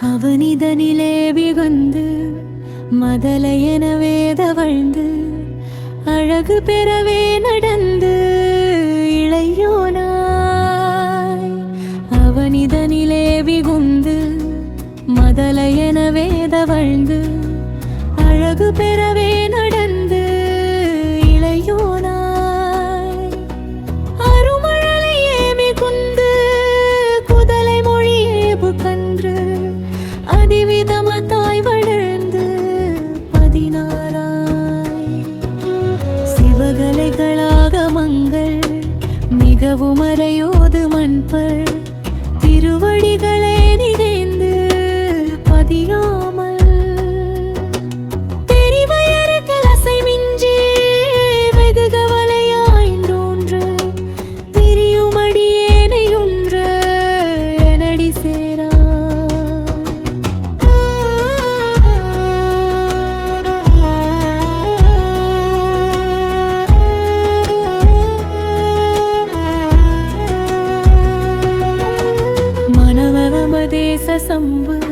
அவனிதனிலே விகுந்து மதலையென வேதவழ்ந்து அழகு பெறவே நடந்து இளையோனாய். அவனிதனிலே விகுந்து மதலையென வேதவழ்ந்து அழகு பெறவே நடந்து அதிவிதமத்தாய் வளர்ந்து பதினாறாய். சிவகலைகளாக மங்கள் மிகவும் அறையோது மண்பர் திருவடிகளே நிகழ்ந்த സംഭവം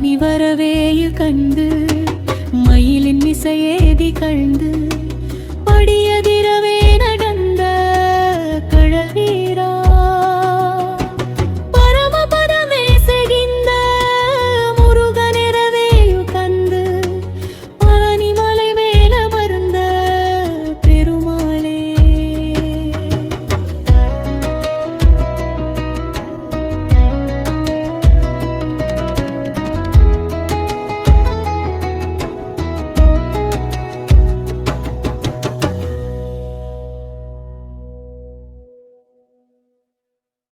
மணி வரவேயில் கண்டு மயிலின் இசையேதி கண்டு படியதே